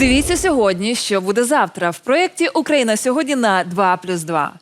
Дивіться сьогодні, що буде завтра в проєкті Україна сьогодні на 2 плюс 2.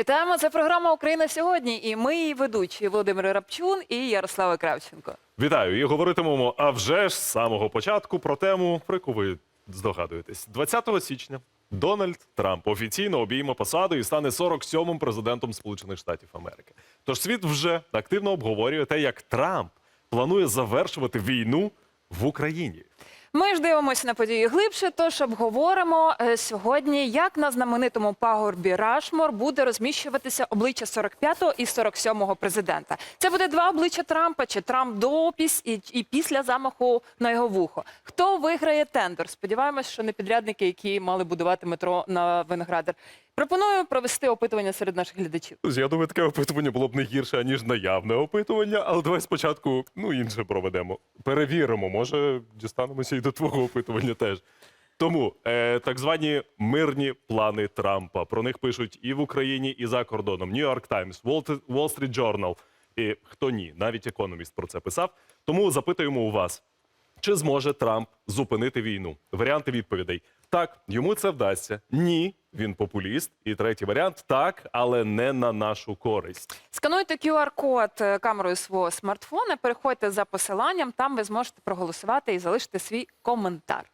Вітаємо, це програма Україна сьогодні. І ми її ведучі Володимир Рапчун і Ярослава Кравченко. Вітаю і говоритимемо, а вже ж з самого початку про тему, про яку ви здогадуєтесь. 20 січня Дональд Трамп офіційно обійме посаду і стане 47-м президентом Сполучених Штатів Америки. Тож світ вже активно обговорює те, як Трамп планує завершувати війну в Україні. Ми ж дивимося на події глибше, тож обговоримо е, сьогодні, як на знаменитому пагорбі Рашмор буде розміщуватися обличчя 45-го і 47-го президента. Це буде два обличчя Трампа, чи Трамп до опіс і, і після замаху на його вухо. Хто виграє тендер? Сподіваємось, що не підрядники, які мали будувати метро на Виноградар. Пропоную провести опитування серед наших глядачів. Я думаю, таке опитування було б не гірше, аніж наявне опитування, але давай спочатку ну, інше проведемо. Перевіримо, може, дістанемося і до твого опитування теж. Тому е, так звані мирні плани Трампа. Про них пишуть і в Україні, і за кордоном. York Times, Wall Wall Street Journal. І хто ні, навіть економіст про це писав. Тому запитуємо у вас, чи зможе Трамп зупинити війну? Варіанти відповідей: так, йому це вдасться. Ні, він популіст. І третій варіант так, але не на нашу користь. Скануйте QR-код е, камерою свого смартфона, переходьте за посиланням, там ви зможете проголосувати і залишити свій коментар.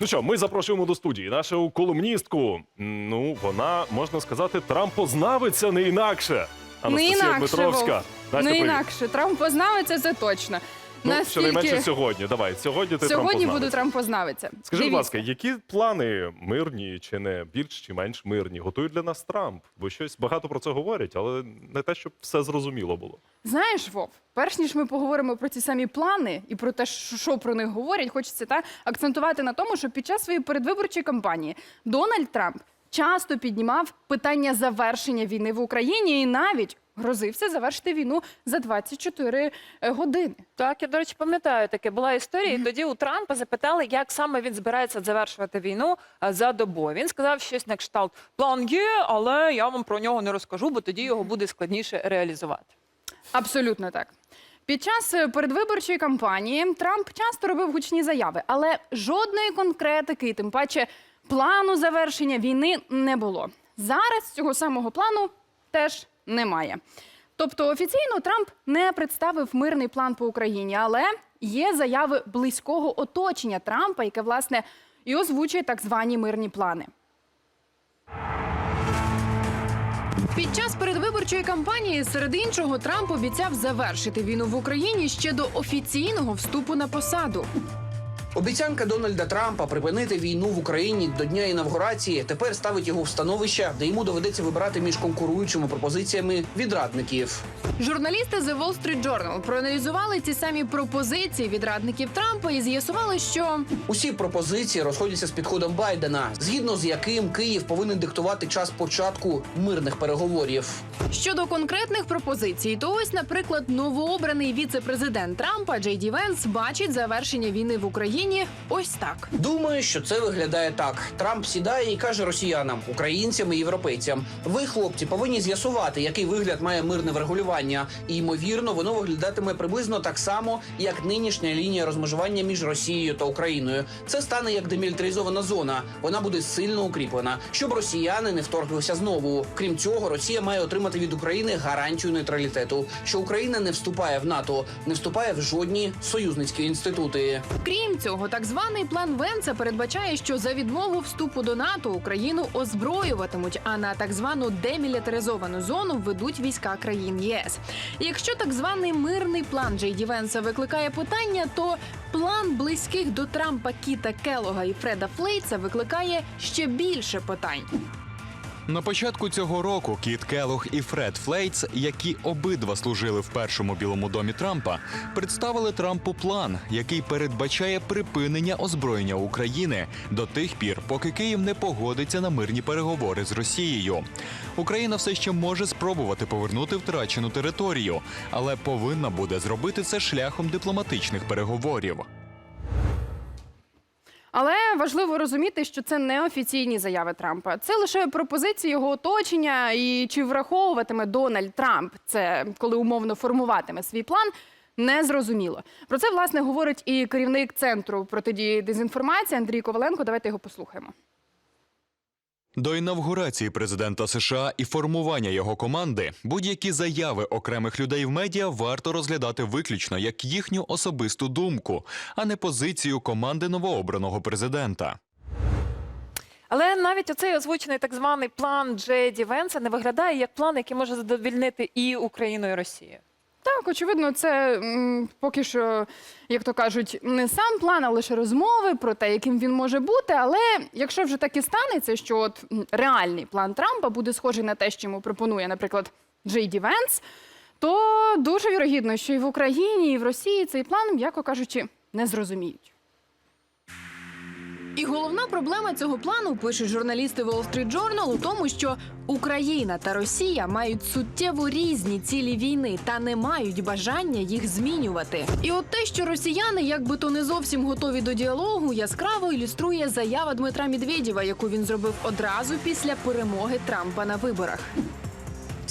Ну що, ми запрошуємо до студії нашу колумністку. Ну, вона можна сказати, трампознавиця не інакше. Не інакше, Дмитровська. Вов. Настя, не привіт. інакше. Трампознавиця це точно. Ну, Наскільки- щонайменше сьогодні. Давай, сьогодні ти Сьогодні трампознавець. буду трампознавиця. Скажи, будь Дивіться. ласка, які плани мирні чи не більш чи менш мирні готують для нас Трамп? Бо щось багато про це говорять, але не те, щоб все зрозуміло було. Знаєш, Вов, перш ніж ми поговоримо про ці самі плани і про те, що що про них говорять, хочеться та акцентувати на тому, що під час своєї передвиборчої кампанії Дональд Трамп часто піднімав питання завершення війни в Україні і навіть грозився завершити війну за 24 години. Так, я, до речі, пам'ятаю, таке була історія. І тоді у Трампа запитали, як саме він збирається завершувати війну за добу. Він сказав щось на кшталт: план є, але я вам про нього не розкажу, бо тоді його буде складніше реалізувати. Абсолютно так. Під час е, передвиборчої кампанії Трамп часто робив гучні заяви, але жодної конкретики, тим паче плану завершення війни не було. Зараз цього самого плану теж немає. Тобто офіційно Трамп не представив мирний план по Україні, але є заяви близького оточення Трампа, яке власне і озвучує так звані мирні плани. Під час передвиборчої кампанії, серед іншого, Трамп обіцяв завершити війну в Україні ще до офіційного вступу на посаду. Обіцянка Дональда Трампа припинити війну в Україні до дня інавгурації тепер ставить його в становище, де йому доведеться вибирати між конкуруючими пропозиціями від радників. Журналісти The Wall Street Journal проаналізували ці самі пропозиції від радників Трампа і з'ясували, що Усі пропозиції розходяться з підходом Байдена, згідно з яким Київ повинен диктувати час початку мирних переговорів. щодо конкретних пропозицій, то ось, наприклад, новообраний віце-президент Трампа Джей Ді Венс бачить завершення війни в Україні ось так. Думаю, що це виглядає так: Трамп сідає і каже росіянам, українцям і європейцям: ви, хлопці, повинні з'ясувати, який вигляд має мирне врегулювання. І ймовірно, воно виглядатиме приблизно так само, як нинішня лінія розмежування між Росією та Україною. Це стане як демілітаризована зона. Вона буде сильно укріплена, щоб росіяни не вторглися знову. Крім цього, Росія має отримати від України гарантію нейтралітету, що Україна не вступає в НАТО, не вступає в жодні союзницькі інститути. Крім цього, так званий план Венца передбачає, що за відмову вступу до НАТО Україну озброюватимуть, а на так звану демілітаризовану зону введуть війська країн ЄС. Якщо так званий мирний план Джей Ді Венса викликає питання, то план близьких до Трампа Кіта Келога і Фреда Флейтса викликає ще більше питань. На початку цього року Кіт Келох і Фред Флейтс, які обидва служили в першому білому домі Трампа, представили Трампу план, який передбачає припинення озброєння України до тих пір, поки Київ не погодиться на мирні переговори з Росією. Україна все ще може спробувати повернути втрачену територію, але повинна буде зробити це шляхом дипломатичних переговорів. Але важливо розуміти, що це не офіційні заяви Трампа. Це лише пропозиції його оточення. І чи враховуватиме Дональд Трамп це, коли умовно формуватиме свій план, незрозуміло. Про це власне говорить і керівник центру протидії дезінформації Андрій Коваленко. Давайте його послухаємо. До інавгурації президента США і формування його команди будь-які заяви окремих людей в медіа варто розглядати виключно як їхню особисту думку, а не позицію команди новообраного президента. Але навіть оцей озвучений так званий план Джеді Венса не виглядає як план, який може задовільнити і Україну, і Росію. Так, очевидно, це м, поки що, як то кажуть, не сам план, а лише розмови про те, яким він може бути. Але якщо вже так і станеться, що от реальний план Трампа буде схожий на те, що йому пропонує, наприклад, Джей Ді Венс, то дуже вірогідно, що і в Україні, і в Росії цей план, м'яко кажучи, не зрозуміють. І головна проблема цього плану, пишуть журналісти Wall Street Journal, у тому, що Україна та Росія мають суттєво різні цілі війни та не мають бажання їх змінювати. І от те, що росіяни, якби то не зовсім готові до діалогу, яскраво ілюструє заява Дмитра Медведєва, яку він зробив одразу після перемоги Трампа на виборах.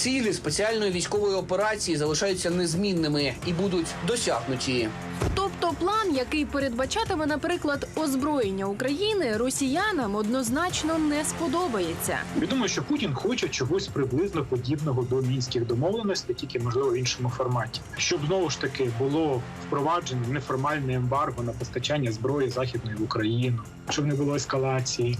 Цілі спеціальної військової операції залишаються незмінними і будуть досягнуті. Тобто план, який передбачатиме, наприклад, озброєння України, росіянам однозначно не сподобається. Відомо, що Путін хоче чогось приблизно подібного до мінських домовленостей, тільки можливо в іншому форматі, щоб знову ж таки було впроваджено неформальне ембарго на постачання зброї західної в Україну, щоб не було ескалації.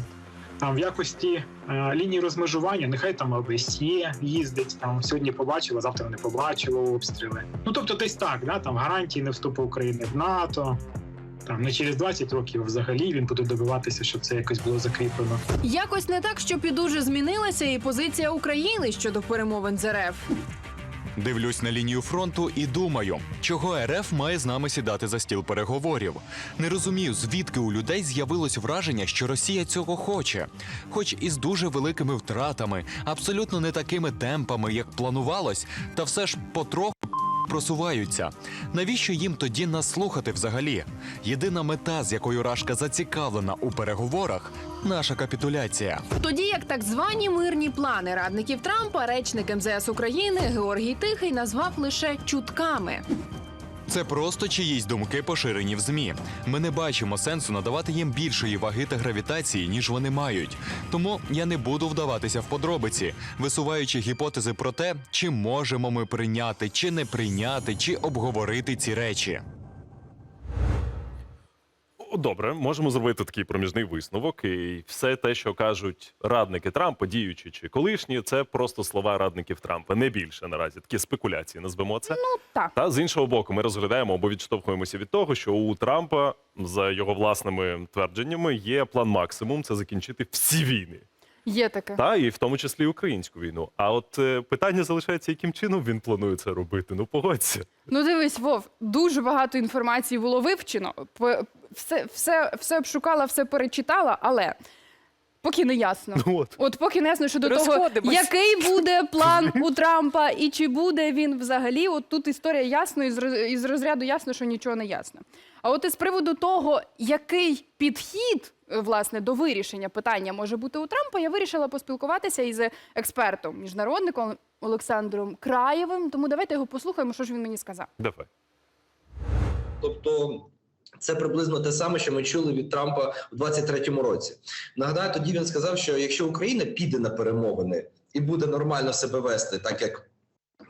Там в якості е, лінії розмежування, нехай там ОБСЄ їздить. Там сьогодні побачила, завтра не побачила обстріли. Ну тобто, десь так, да там гарантії не вступу України в НАТО. Там не через 20 років взагалі він буде добиватися, щоб це якось було закріплено. Якось не так, щоб і дуже змінилася і позиція України щодо перемовин з РФ. Дивлюсь на лінію фронту і думаю, чого РФ має з нами сідати за стіл переговорів. Не розумію, звідки у людей з'явилось враження, що Росія цього хоче, хоч і з дуже великими втратами, абсолютно не такими темпами, як планувалось, та все ж потроху. Просуваються. Навіщо їм тоді нас слухати взагалі? Єдина мета, з якою Рашка зацікавлена у переговорах наша капітуляція. Тоді як так звані мирні плани радників Трампа, речник МЗС України Георгій Тихий назвав лише чутками. Це просто чиїсь думки поширені в змі. Ми не бачимо сенсу надавати їм більшої ваги та гравітації, ніж вони мають. Тому я не буду вдаватися в подробиці, висуваючи гіпотези про те, чи можемо ми прийняти, чи не прийняти, чи обговорити ці речі. Добре, можемо зробити такий проміжний висновок. І все те, що кажуть радники Трампа, діючі чи колишні, це просто слова радників Трампа. Не більше наразі. Такі спекуляції назвемо це. Ну так. Та з іншого боку, ми розглядаємо або відштовхуємося від того, що у Трампа, за його власними твердженнями, є план максимум це закінчити всі війни, Є таке. та і в тому числі українську війну. А от е, питання залишається, яким чином він планує це робити. Ну погодься. Ну дивись, Вов, дуже багато інформації було вивчено. П- Все, все, все обшукала, все перечитала, але поки не ясно. Ну, от. От поки не ясно щодо того, Розходимось. який буде план у Трампа і чи буде він взагалі. От тут історія ясно, із роз- із розряду ясно, що нічого не ясно. А от із приводу того, який підхід е, власне до вирішення питання може бути у Трампа, я вирішила поспілкуватися із експертом, міжнародником Олександром Краєвим. Тому давайте його послухаємо, що ж він мені сказав. Давай. Тобто це приблизно те саме, що ми чули від Трампа у 23-му році. Нагадаю, тоді він сказав, що якщо Україна піде на перемовини і буде нормально себе вести, так як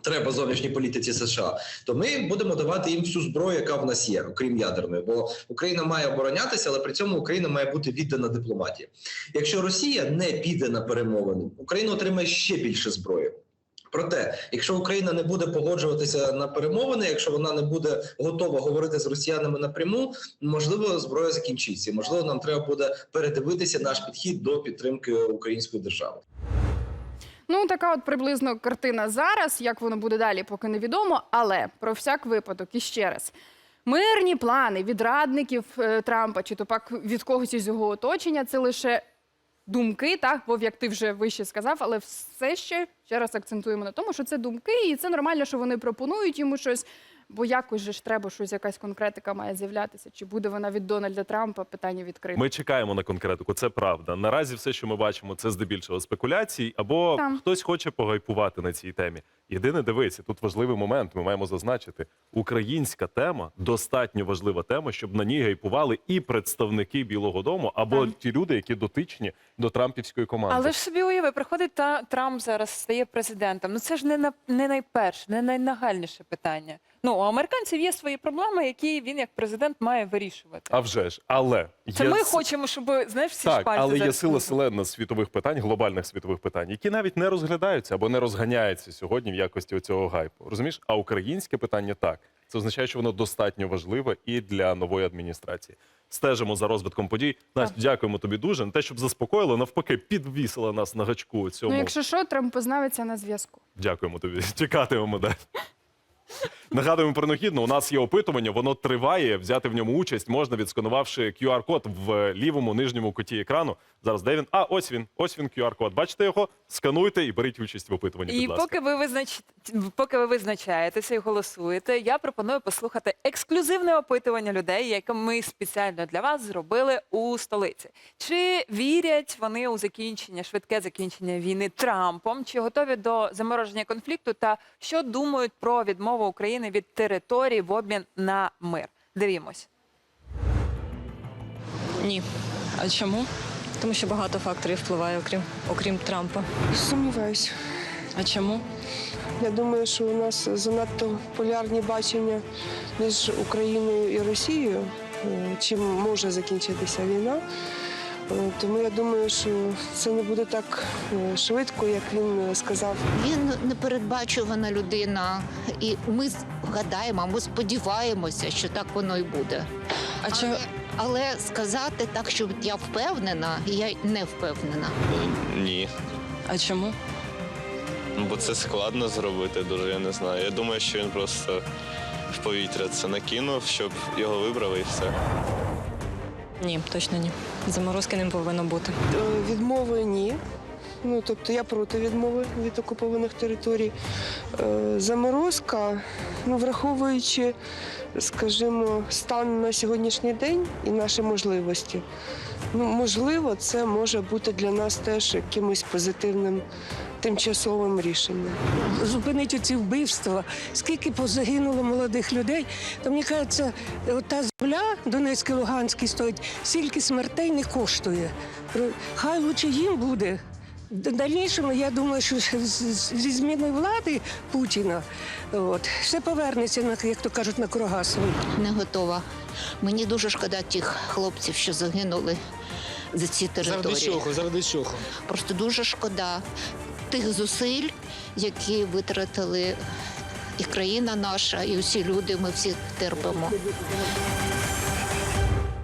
треба зовнішній політиці США, то ми будемо давати їм всю зброю, яка в нас є, окрім ядерної. Бо Україна має оборонятися, але при цьому Україна має бути віддана дипломатії. Якщо Росія не піде на перемовини, Україна отримає ще більше зброї. Проте, якщо Україна не буде погоджуватися на перемовини, якщо вона не буде готова говорити з росіянами напряму, можливо, зброя закінчиться. Можливо, нам треба буде передивитися наш підхід до підтримки української держави. Ну, така от приблизно картина зараз. Як воно буде далі, поки невідомо. Але про всяк випадок і ще раз. Мирні плани від радників е, Трампа чи то пак від когось із його оточення це лише думки, так, бо як ти вже вище сказав, але все ще ще раз акцентуємо на тому, що це думки, і це нормально, що вони пропонують йому щось. Бо якось же ж треба щось, якась конкретика має з'являтися. Чи буде вона від Дональда Трампа? Питання відкрите. Ми чекаємо на конкретику, це правда. Наразі все, що ми бачимо, це здебільшого спекуляцій, або Там. хтось хоче погайпувати на цій темі. Єдине, дивися, тут важливий момент. Ми маємо зазначити, українська тема достатньо важлива тема, щоб на ній гайпували і представники Білого Дому, або Так. ті люди, які дотичні до трампівської команди. Але ж собі уяви, приходить та Трамп зараз стає президентом. Ну це ж не на не найперше, не найнагальніше питання. Ну у американців є свої проблеми, які він як президент має вирішувати. А вже ж, але Це є ми хочемо, щоб знаєш всі Так, шпальці але є сила селена світових питань, глобальних світових питань, які навіть не розглядаються або не розганяються сьогодні в якості цього гайпу. Розумієш? А українське питання так. Це означає, що воно достатньо важливе і для нової адміністрації. Стежимо за розвитком подій. Настя, дякуємо тобі дуже. Не те, щоб заспокоїло, навпаки, підвісила нас на гачку цьому. Ну, якщо що, Трампознавиця на зв'язку. Дякуємо тобі. Чекатимемо далі. Нагадуємо про необхідно. У нас є опитування, воно триває. Взяти в ньому участь можна, відсканувавши QR-код в лівому нижньому куті екрану. Зараз де він? А, ось він. Ось він QR-код. Бачите його? Скануйте і беріть участь в опитуванні. І будь ласка. поки ви визнач... поки ви визначаєтеся і голосуєте, я пропоную послухати ексклюзивне опитування людей, яке ми спеціально для вас зробили у столиці. Чи вірять вони у закінчення, швидке закінчення війни Трампом? Чи готові до замороження конфлікту? Та що думають про відмову України від території в обмін на мир? Дивімось. Ні. А чому? Тому що багато факторів впливає, окрім окрім Трампа. Сумніваюся. А чому? Я думаю, що у нас занадто полярні бачення між Україною і Росією, е, чим може закінчитися війна. Е, Тому я думаю, що це не буде так е, швидко, як він е, сказав. Він непередбачувана людина, і ми гадаємо, ми сподіваємося, що так воно і буде. А? Але, але сказати так, що я впевнена, я не впевнена. Ні. А чому? Ну, Бо це складно зробити дуже, я не знаю. Я думаю, що він просто в повітря це накинув, щоб його вибрали і все. Ні, точно ні. Заморозки не повинно бути. Е, Відмови ні. Ну, тобто я проти відмови від окупованих територій. Е, Заморозка, ну, враховуючи, скажімо, стан на сьогоднішній день і наші можливості, ну, можливо, це може бути для нас теж якимось позитивним тимчасовим рішенням. зупинити ці вбивства, скільки позагинуло молодих людей, то мені кажеться, та земля Донецький, Луганський стоїть, стільки смертей не коштує. Хай лучше їм буде. В дальнішому, я думаю, що зі зміною влади Путіна от, все повернеться, на, як то кажуть, на круга свої. Не готова. Мені дуже шкода тих хлопців, що загинули за ці території. Заради чого? Просто дуже шкода тих зусиль, які витратили і країна наша, і усі люди. Ми всі терпимо.